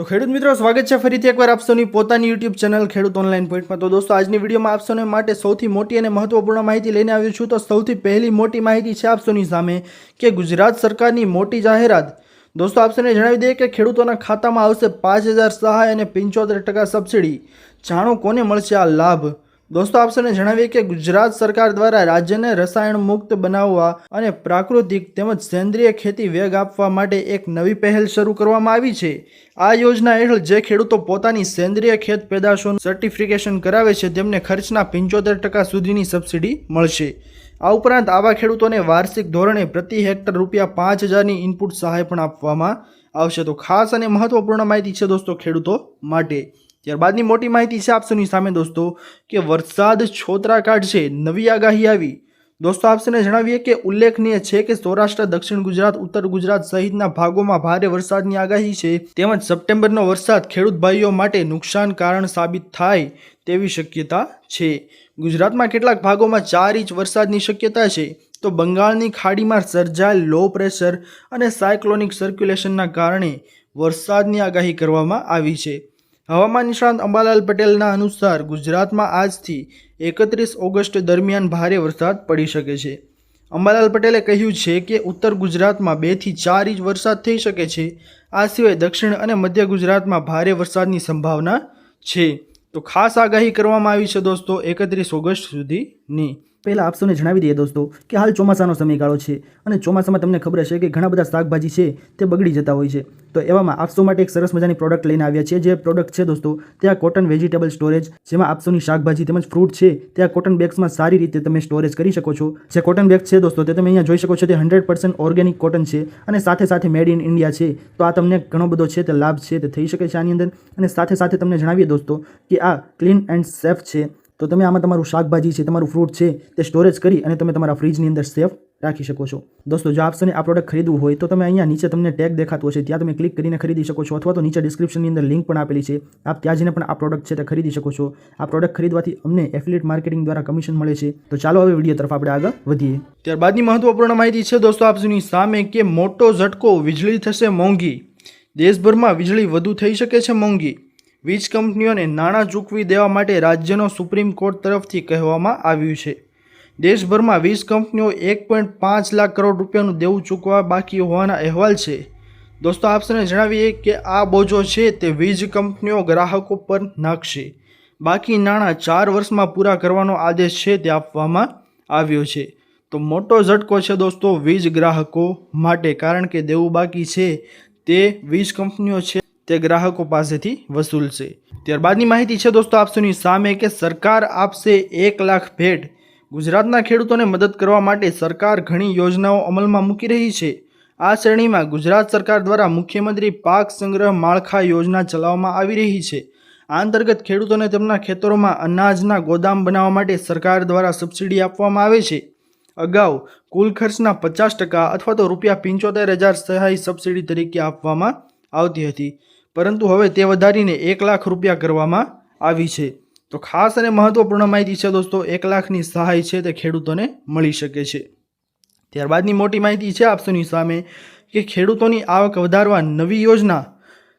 તો ખેડૂત મિત્રો, સ્વાગત છે ફરીથી એકવાર આપસોની પોતાની યુટ્યુબ ચેનલ ખેડૂત ઓનલાઈન પોઈન્ટમાં તો દોસ્તો, આજની વિડીયોમાં આપસોને માટે સૌથી મોટી અને મહત્વપૂર્ણ માહિતી લઈને આવ્યો છું. તો સૌથી પહેલી મોટી માહિતી છે આપસોની સામે કે ગુજરાત સરકારની મોટી જાહેરાત. દોસ્તો આપસોને જણાવી દઈએ કે ખેડૂતોના ખાતામાં આવશે પાંચ હજાર સહાય અને પંચોતેર ટકા સબસિડી. જાણો કોને મળશે આ લાભ? દોસ્તો આપસોને જણાવીએ કે ગુજરાત સરકાર દ્વારા રાજ્યને રસાયણ મુક્ત બનાવવા અને પ્રાકૃતિક તેમજ સેન્દ્રિય ખેતી વેગ આપવા માટે એક નવી પહેલ શરૂ કરવામાં આવી છે. આ યોજના હેઠળ જે ખેડૂતો પોતાની સેન્દ્રિય ખેત પેદાશોનું સર્ટિફિકેશન કરાવે છે, તેમને ખર્ચના પંચોતેર ટકા સુધીની સબસિડી મળશે. આ ઉપરાંત આવા ખેડૂતોને વાર્ષિક ધોરણે પ્રતિ હેક્ટર રૂપિયા પાંચ હજારની ઇનપુટ સહાય પણ આપવામાં આવશે. તો ખાસ અને મહત્વપૂર્ણ માહિતી છે દોસ્તો ખેડૂતો માટે. ત્યારબાદની મોટી માહિતી છે આપસોની સામે દોસ્તો, કે વરસાદ છોતરા કાઢશે, નવી આગાહી આવી. દોસ્તો આપસને જણાવીએ કે ઉલ્લેખનીય છે કે સૌરાષ્ટ્ર, દક્ષિણ ગુજરાત, ઉત્તર ગુજરાત સહિતના ભાગોમાં ભારે વરસાદની આગાહી છે. તેમજ સપ્ટેમ્બરનો વરસાદ ખેડૂત ભાઈઓ માટે નુકસાન કારણ સાબિત થાય તેવી શક્યતા છે. ગુજરાતમાં કેટલાક ભાગોમાં ચાર ઇંચ વરસાદની શક્યતા છે. તો બંગાળની ખાડીમાં સર્જાયેલ લો પ્રેશર અને સાયક્લોનિક સર્ક્યુલેશનના કારણે વરસાદની આગાહી કરવામાં આવી છે. હવામાન નિષ્ણાંત અંબાલાલ પટેલના અનુસાર ગુજરાતમાં આજથી એકત્રીસ ઓગસ્ટ દરમિયાન ભારે વરસાદ પડી શકે છે. અંબાલાલ પટેલે કહ્યું છે કે ઉત્તર ગુજરાતમાં બેથી ચાર ઇંચ વરસાદ થઈ શકે છે. આ સિવાય દક્ષિણ અને મધ્ય ગુજરાતમાં ભારે વરસાદની સંભાવના છે. તો ખાસ આગાહી કરવામાં આવી છે દોસ્તો એકત્રીસ ઓગસ્ટ સુધીની પહેલાં આપસોને જણાવી દઈએ દોસ્તો કે હાલ ચોમાસાનો સમયગાળો છે અને ચોમાસામાં તમને ખબર હશે કે ઘણા બધા શાકભાજી છે તે બગડી જતા હોય છે. તો એવામાં આપસો માટે એક સરસ મજાની પ્રોડક્ટ લઈને આવ્યા છે જે પ્રોડક્ટ છે દોસ્તો તે આ કોટન વેજીટેબલ સ્ટોરેજ જેમાં આપસોની શાકભાજી તેમજ ફ્રૂટ છે તે આ કોટન બેગ્સમાં સારી રીતે તમે સ્ટોરેજ કરી શકો છો. જે કોટન બેગ છે દોસ્તો તે તમે અહીંયા જોઈ શકો છો તે હંડ્રેડ પર્સન્ટ ઓર્ગેનિક કોટન છે અને સાથે સાથે મેડ ઇન ઇન્ડિયા છે. તો આ તમને ઘણો બધો છે તે લાભ છે તે થઈ શકે છે આની અંદર. અને સાથે સાથે તમને જણાવીએ દોસ્તો કે આ ક્લીન એન્ડ સેફ છે. તો તમે આમાં તમારું શાકભાજી છે, તમારું ફ્રૂટ છે, તે સ્ટોરેજ કરી અને તમે તમારા ફ્રીજની અંદર સેફ રાખી શકો છો. દોસ્તો, જો આપસોને આ પ્રોડક્ટ ખરીદવું હોય, તો તમે અહીંયા નીચે તમને ટેગ દેખાતો હશે. ત્યાં તમે ક્લિક કરીને ખરીદી શકો છો અથવા તો નીચે ડિસ્ક્રિપ્શનની અંદર લિંક પણ આપેલી છે. આપ ત્યાં જઈને પણ આ પ્રોડક્ટ છે તે ખરીદી શકો છો. આ પ્રોડક્ટ ખરીદવાથી અમને એફિલેટ માર્કેટિંગ દ્વારા કમિશન મળે છે. તો ચાલો હવે વીડિયો તરફ આપણે આગળ વધીએ. ત્યારબાદની મહત્વપૂર્ણ માહિતી છે દોસ્તો આપની સામે કે મોટો ઝટકો વીજળી થશે મોંઘી. દેશભરમાં વીજળી વધુ થઈ શકે છે મોંઘી. વીજ કંપનીઓને નાણાં ચૂકવી દેવા માટે રાજ્યનો સુપ્રીમ કોર્ટ તરફથી કહેવામાં આવ્યું છે. દેશભરમાં વીજ કંપનીઓ એક પોઈન્ટ પાંચ લાખ કરોડ રૂપિયાનું દેવું ચૂકવા બાકી હોવાના અહેવાલ છે. દોસ્તો આપસને જણાવીએ કે આ બોજો છે તે વીજ કંપનીઓ ગ્રાહકો પર નાખશે. બાકી નાણાં ચાર વર્ષમાં પૂરા કરવાનો આદેશ છે તે આપવામાં આવ્યો છે. તો મોટો ઝટકો છે દોસ્તો વીજ ગ્રાહકો માટે, કારણ કે દેવું બાકી છે તે વીજ કંપનીઓ છે તે ગ્રાહકો પાસેથી વસૂલશે ત્યારબાદની માહિતી છે દોસ્તો આપસોની સામે કે સરકાર આપશે એક લાખ ભેટ. ગુજરાતના ખેડૂતોને મદદ કરવા માટે સરકાર ઘણી યોજનાઓ અમલમાં મૂકી રહી છે. આ શ્રેણીમાં ગુજરાત સરકાર દ્વારા મુખ્યમંત્રી પાક સંગ્રહ માળખા યોજના ચલાવવામાં આવી રહી છે. આ અંતર્ગત ખેડૂતોને તેમના ખેતરોમાં અનાજના ગોદામ બનાવવા માટે સરકાર દ્વારા સબસિડી આપવામાં આવે છે. અગાઉ કુલ ખર્ચના પચાસ ટકા અથવા તો રૂપિયા પંચોતેર હજાર સહાય સબસિડી તરીકે આપવામાં આવતી હતી. પરંતુ હવે તે વધારીને એક લાખ રૂપિયા કરવામાં આવી છે. તો ખાસ અને મહત્વપૂર્ણ માહિતી છે દોસ્તો, એક લાખની સહાય છે તે ખેડૂતોને મળી શકે છે. ત્યારબાદની મોટી માહિતી છે આપસોની સામે કે ખેડૂતોની આવક વધારવા નવી યોજના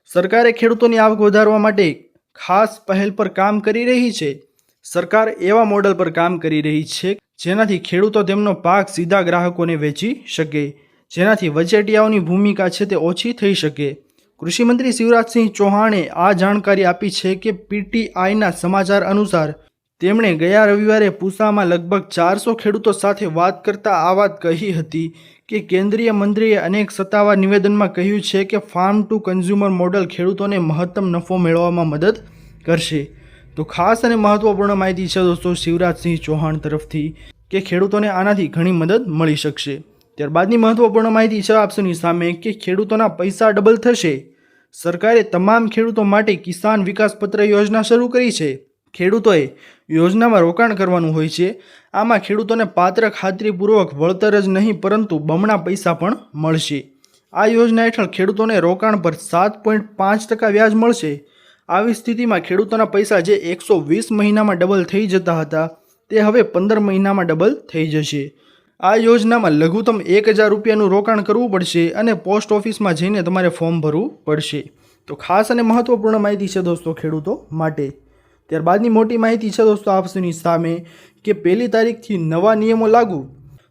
સરકારે ખેડૂતોની આવક વધારવા માટે ખાસ પહેલ પર કામ કરી રહી છે. સરકાર એવા મોડલ પર કામ કરી રહી છે જેનાથી ખેડૂતો તેમનો પાક સીધા ગ્રાહકોને વેચી શકે, જેનાથી વચેટિયાઓની ભૂમિકા છે તે ઓછી થઈ શકે. કૃષિમંત્રી શિવરાજસિંહ ચૌહાણે આ જાણકારી આપી છે કે પીટીઆઈના સમાચાર અનુસાર તેમણે ગયા રવિવારે પૂસામાં લગભગ ચારસો ખેડૂતો સાથે વાત કરતા આ વાત કહી હતી કે કેન્દ્રીય મંત્રીએ અનેક સત્તાવાર નિવેદનમાં કહ્યું છે કે ફાર્મ ટુ કન્ઝ્યુમર મોડલ ખેડૂતોને મહત્તમ નફો મેળવવામાં મદદ કરશે. તો ખાસ અને મહત્વપૂર્ણ માહિતી છે દોસ્તો શિવરાજસિંહ ચૌહાણ તરફથી કે ખેડૂતોને આનાથી ઘણી મદદ મળી શકશે. ત્યારબાદની મહત્વપૂર્ણ માહિતી છે આપસોની સામે કે ખેડૂતોના પૈસા ડબલ થશે. સરકારે તમામ ખેડૂતો માટે કિસાન વિકાસ પત્ર યોજના શરૂ કરી છે. ખેડૂતોએ યોજનામાં રોકાણ કરવાનું હોય છે. આમાં ખેડૂતોને પાત્ર ખાતરીપૂર્વક વળતર જ નહીં, પરંતુ બમણા પૈસા પણ મળશે. આ યોજના હેઠળ ખેડૂતોને રોકાણ પર સાત પોઈન્ટ પાંચ ટકા વ્યાજ મળશે. આવી સ્થિતિમાં ખેડૂતોના પૈસા જે એકસો વીસ મહિનામાં ડબલ થઈ જતા હતા, તે હવે પંદર મહિનામાં ડબલ થઈ જશે. આ યોજનામાં લઘુત્તમ એક હજાર રૂપિયાનું રોકાણ કરવું પડશે અને પોસ્ટ ઓફિસમાં જઈને તમારે ફોર્મ ભરવું પડશે. તો ખાસ અને મહત્વપૂર્ણ માહિતી છે દોસ્તો ખેડૂતો માટે. ત્યારબાદની મોટી માહિતી છે દોસ્તો આપસની સામે કે પહેલી તારીખથી નવા નિયમો લાગુ.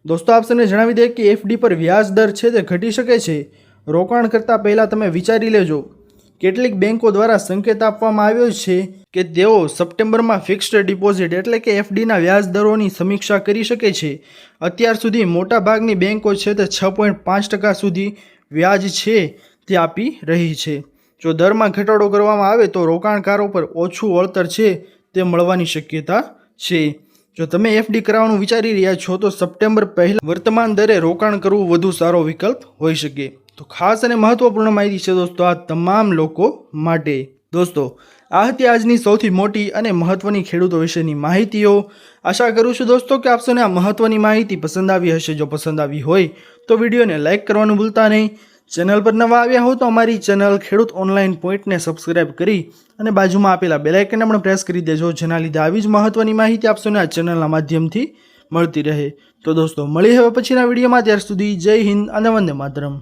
દોસ્તો આપસને જણાવી દે કે એફડી પર વ્યાજ દર છે તે ઘટી શકે છે. રોકાણ કરતાં પહેલાં તમે વિચારી લેજો. કેટલીક બેન્કો દ્વારા સંકેત આપવામાં આવ્યો છે કે તેઓ સપ્ટેમ્બરમાં ફિક્સ્ડ ડિપોઝિટ એટલે કે એફડીના વ્યાજ દરોની સમીક્ષા કરી શકે છે. અત્યાર સુધી મોટાભાગની બેન્કો છે તે છ પોઈન્ટ પાંચ ટકા સુધી વ્યાજ છે તે આપી રહી છે. જો દરમાં ઘટાડો કરવામાં આવે તો રોકાણકારો પર ઓછું વળતર છે તે મળવાની શક્યતા છે. જો તમે એફડી કરાવવાનું વિચારી રહ્યા છો તો સપ્ટેમ્બર પહેલાં વર્તમાન દરે રોકાણ કરવું વધુ સારો વિકલ્પ હોઈ શકે. તો ખાસ અને મહત્વપૂર્ણ માહિતી છે દોસ્તો આ તમામ લોકો માટે. દોસ્તો, આ હતી આજની સૌથી મોટી અને મહત્વની ખેડૂતો વિશેની માહિતીઓ. આશા કરું છું દોસ્તો કે આપશોને આ મહત્વની માહિતી પસંદ આવી હશે. જો પસંદ આવી હોય તો વિડીયોને લાઇક કરવાનું ભૂલતા નહીં. ચેનલ પર નવા આવ્યા હો તો અમારી ચેનલ ખેડૂત ઓનલાઈન પોઈન્ટને સબસ્ક્રાઇબ કરી અને બાજુમાં આપેલા બેલાઇકનને પણ પ્રેસ કરી દેજો, જેના લીધે આવી જ મહત્વની માહિતી આપશોને આ ચેનલના માધ્યમથી મળતી રહે. તો દોસ્તો મળી હવે પછીના વિડીયોમાં. ત્યાર સુધી જય હિન્દ અને વંદે માતરમ.